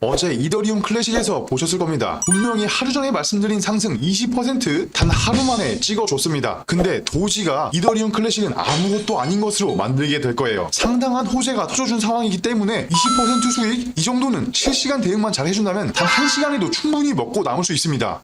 어제 이더리움 클래식에서 보셨을 겁니다. 분명히 하루 전에 말씀드린 상승 20%단 하루 만에 찍어줬습니다. 근데 도지가 이더리움 클래식은 아무것도 아닌 것으로 만들게 될 거예요. 상당한 호재가 터져준 상황이기 때문에 20% 수익 이 정도는 실시간 대응만 잘 해준다면 단 1시간에도 충분히 먹고 남을 수 있습니다.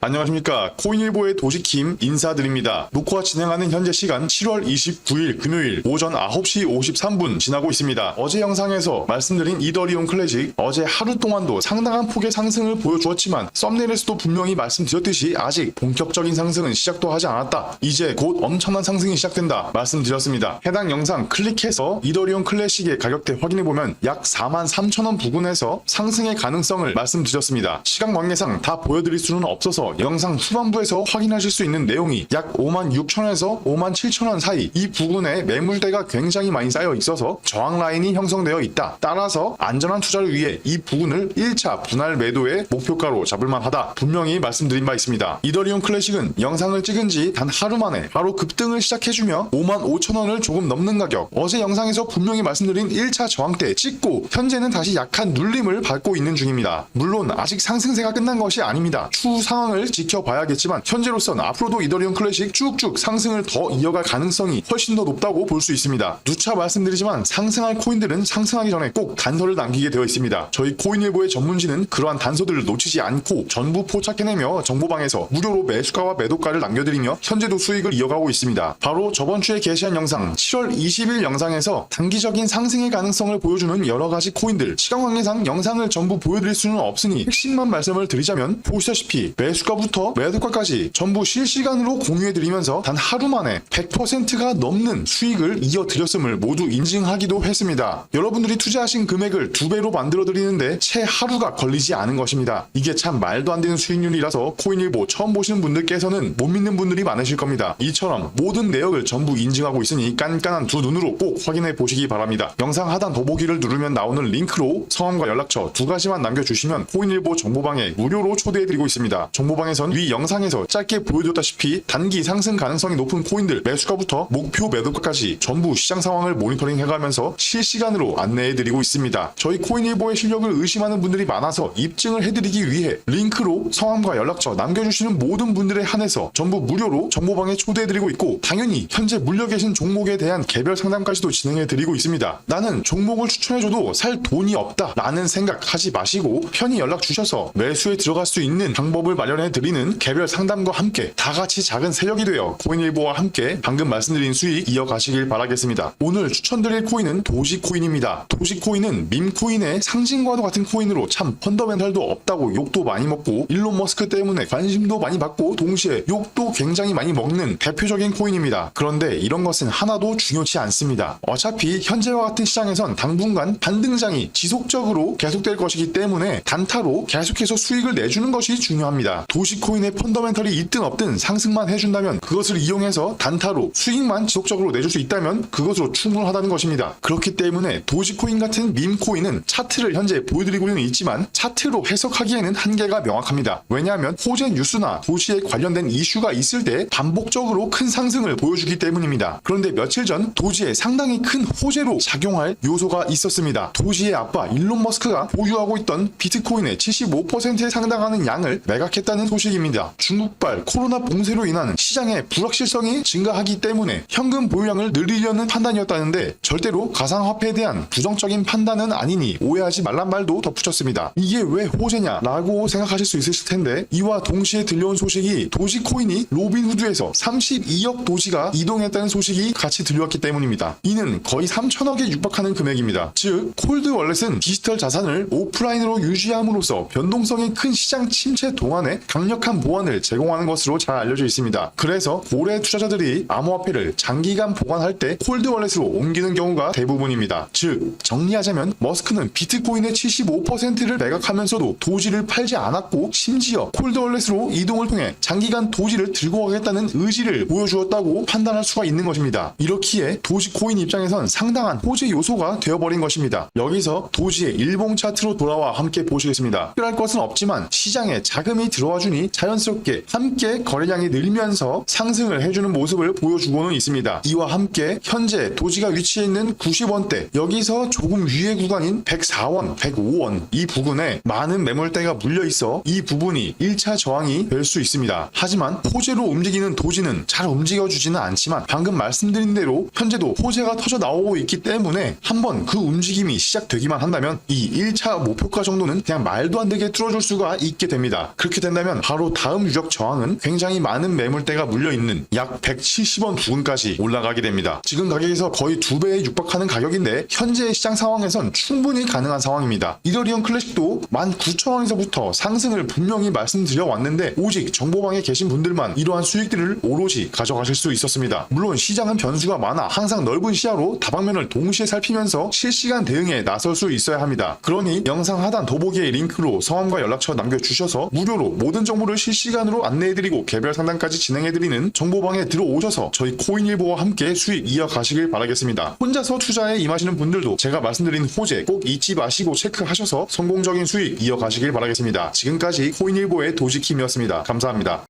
안녕하십니까. 코인일보의 도시킴 인사드립니다. 녹화 진행하는 현재 시간 7월 29일 금요일 오전 9시 53분 지나고 있습니다. 어제 영상에서 말씀드린 이더리움 클래식 어제 하루 동안도 상당한 폭의 상승을 보여주었지만 썸네일에서도 분명히 말씀드렸듯이 아직 본격적인 상승은 시작도 하지 않았다. 이제 곧 엄청난 상승이 시작된다 말씀드렸습니다. 해당 영상 클릭해서 이더리움 클래식의 가격대 확인해보면 약 4만 3천원 부근에서 상승의 가능성을 말씀드렸습니다. 시간 관계상 다 보여드릴 수는 없어서 영상 후반부에서 확인하실 수 있는 내용이 약 5만 6천원에서 5만 7천 원 사이 이 부근에 매물대가 굉장히 많이 쌓여 있어서 저항 라인이 형성되어 있다. 따라서 안전한 투자를 위해 이 부근을 1차 분할 매도의 목표가로 잡을 만 하다. 분명히 말씀드린 바 있습니다. 이더리움 클래식은 영상을 찍은 지 단 하루 만에 바로 급등을 시작해주며 5만 5천 원을 조금 넘는 가격 어제 영상에서 분명히 말씀드린 1차 저항대 찍고 현재는 다시 약한 눌림을 받고 있는 중입니다. 물론 아직 상승세가 끝난 것이 아닙니다. 추후 상황을 지켜봐야겠지만 현재로선 앞으로도 이더리움 클래식 쭉쭉 상승을 더 이어갈 가능성이 훨씬 더 높다고 볼 수 있습니다. 누차 말씀드리지만 상승할 코인들은 상승하기 전에 꼭 단서를 남기게 되어 있습니다. 저희 코인일보의 전문지는 그러한 단서들을 놓치지 않고 전부 포착해내며 정보방에서 무료로 매수가와 매도가를 남겨드리며 현재도 수익을 이어가고 있습니다. 바로 저번 주에 게시한 영상 7월 20일 영상에서 단기적인 상승의 가능성을 보여주는 여러 가지 코인들 시간 관계상 영상을 전부 보여드릴 수는 없으니 핵심만 말씀을 드리자면 보시다시피 매수가 부터 매도가까지 전부 실시간으로 공유해드리면서 단 하루 만에 100%가 넘는 수익을 이어드렸음을 모두 인증하기도 했습니다. 여러분들이 투자하신 금액을 두 배로 만들어드리는데 채 하루가 걸리지 않은 것입니다. 이게 참 말도 안 되는 수익률이라서 코인일보 처음 보시는 분들께서는 못 믿는 분들이 많으실 겁니다. 이처럼 모든 내역을 전부 인증하고 있으니 깐깐한 두 눈으로 꼭 확인해 보시기 바랍니다. 영상 하단 더보기를 누르면 나오는 링크로 성함과 연락처 두 가지만 남겨주시면 코인일보 정보방에 무료로 초대해드리고 있습니다. 정보 방에선 위 영상에서 짧게 보여줬다시피 단기 상승 가능성이 높은 코인들 매수가부터 목표 매도가까지 전부 시장 상황을 모니터링 해가면서 실시간으로 안내해드리고 있습니다. 저희 코인일보의 실력을 의심하는 분들이 많아서 입증을 해드리기 위해 링크로 성함과 연락처 남겨주시는 모든 분들에 한해서 전부 무료로 정보방에 초대해드리고 있고 당연히 현재 물려 계신 종목에 대한 개별 상담까지도 진행해드리고 있습니다. 나는 종목을 추천해줘도 살 돈이 없다 라는 생각 하지 마시고 편히 연락 주셔서 매수에 들어갈 수 있는 방법을 마련해 드리는 개별 상담과 함께 다 같이 작은 세력이 되어 코인일보와 함께 방금 말씀드린 수익 이어가시길 바라겠습니다. 오늘 추천드릴 코인은 도지코인입니다. 도지코인은 밈코인의 상징과도 같은 코인으로 참 펀더멘탈도 없다고 욕도 많이 먹고 일론 머스크 때문에 관심도 많이 받고 동시에 욕도 굉장히 많이 먹는 대표적인 코인입니다. 그런데 이런 것은 하나도 중요치 않습니다. 어차피 현재와 같은 시장에선 당분간 반등장이 지속적으로 계속될 것이기 때문에 단타로 계속해서 수익을 내주는 것이 중요합니다. 도시코인의 펀더멘털이 있든 없든 상승만 해준다면 그것을 이용해서 단타로 수익만 지속적으로 내줄 수 있다면 그것으로 충분하다는 것입니다. 그렇기 때문에 도시코인 같은 밈코인은 차트를 현재 보여드리고는 있지만 차트로 해석하기에는 한계가 명확합니다. 왜냐하면 호재 뉴스나 도시에 관련된 이슈가 있을 때 반복적으로 큰 상승을 보여주기 때문입니다. 그런데 며칠 전 도지에 상당히 큰 호재로 작용할 요소가 있었습니다. 도지의 아빠 일론 머스크가 보유하고 있던 비트코인의 75%에 상당하는 양을 매각했다는 소식입니다. 중국발 코로나 봉쇄로 인한 시장의 불확실성이 증가하기 때문에 현금 보유량을 늘리려는 판단이었다는데 절대로 가상화폐에 대한 부정적인 판단은 아니니 오해하지 말란 말도 덧붙였습니다. 이게 왜 호재냐 라고 생각하실 수 있으실 텐데 이와 동시에 들려온 소식이 도지코인이 로빈후드에서 32억 도지가 이동했다는 소식이 같이 들려왔기 때문입니다. 이는 거의 3천억에 육박하는 금액입니다. 즉 콜드 월렛은 디지털 자산을 오프라인으로 유지함으로써 변동성이 큰 시장 침체 동안에 강 력한 보완을 제공하는 것으로 잘 알려져 있습니다. 그래서 고래 투자자들이 암호화폐를 장기간 보관할 때 콜드 월렛으로 옮기는 경우가 대부분입니다. 즉 정리하자면 머스크는 비트코인의 75%를 매각하면서도 도지를 팔지 않았고 심지어 콜드 월렛으로 이동을 통해 장기간 도지를 들고 가겠다는 의지를 보여주었다고 판단할 수가 있는 것입니다. 이렇기에 도지코인 입장에선 상당한 호재 요소가 되어버린 것입니다. 여기서 도지의 일봉 차트로 돌아와 함께 보시겠습니다. 특별할 것은 없지만 시장에 자금이 들어와 도와주니 자연스럽게 함께 거래량이 늘면서 상승을 해주는 모습을 보여주고는 있습니다. 이와 함께 현재 도지가 위치해 있는 90원대 여기서 조금 위의 구간인 104원, 105원 이 부근에 많은 매물대가 물려 있어 이 부분이 1차 저항이 될 수 있습니다. 하지만 호재로 움직이는 도지는 잘 움직여주지는 않지만 방금 말씀드린 대로 현재도 호재가 터져 나오고 있기 때문에 한번 그 움직임이 시작되기만 한다면 이 1차 목표가 정도는 그냥 말도 안 되게 뚫어줄 수가 있게 됩니다. 그렇게 된다면 바로 다음 유력 저항은 굉장히 많은 매물대가 물려 있는 약 170원 부근까지 올라가게 됩니다. 지금 가격에서 거의 두 배에 육박하는 가격인데 현재의 시장 상황에선 충분히 가능한 상황입니다. 이더리움 클래식도 19,000원에서부터 상승을 분명히 말씀드려 왔는데 오직 정보방에 계신 분들만 이러한 수익들을 오롯이 가져가실 수 있었습니다. 물론 시장은 변수가 많아 항상 넓은 시야로 다방면을 동시에 살피면서 실시간 대응에 나설 수 있어야 합니다. 그러니 영상 하단 더보기의 링크로 성함과 연락처 남겨주셔서 무료로 모든 정보를 실시간으로 안내해드리고 개별 상담까지 진행해드리는 정보방에 들어오셔서 저희 코인일보와 함께 수익 이어가시길 바라겠습니다. 혼자서 투자에 임하시는 분들도 제가 말씀드린 호재 꼭 잊지 마시고 체크하셔서 성공적인 수익 이어가시길 바라겠습니다. 지금까지 코인일보의 도지킴이었습니다. 감사합니다.